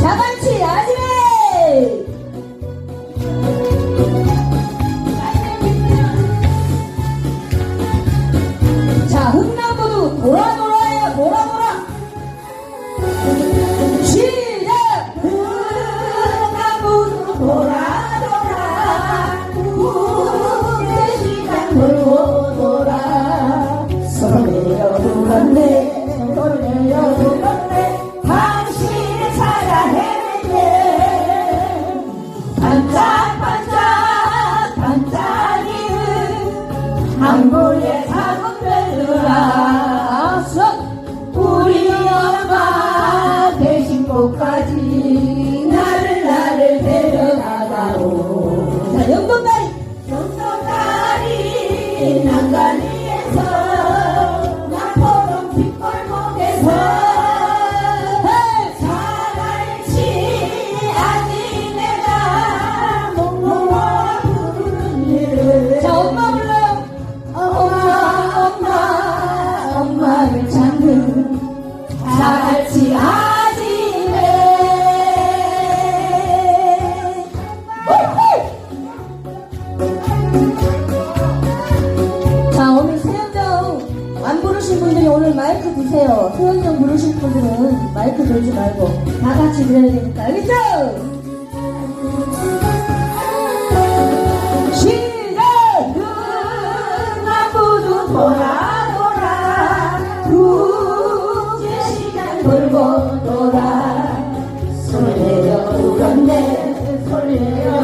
자반치 아지메! 자 흥남부두 보라노 Ninaangalia sana. 오늘 마이크 주세요. 소연정 부르실 분들은 마이크 들지 말고 다 같이 들어야 되니까. 알겠죠? 돌아 돌아. 설레어 울었네. 설레어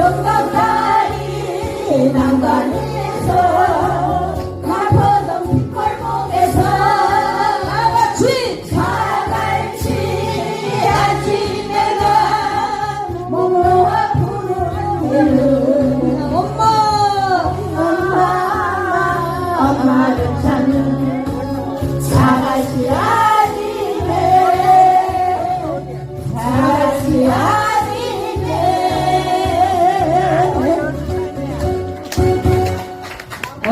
영광다리 난간에서 가포동 뒷골목에서 아가씨 사갈치 아침에가 목로와 부르는 엄마 엄마 엄마를 찾는 사갈치 아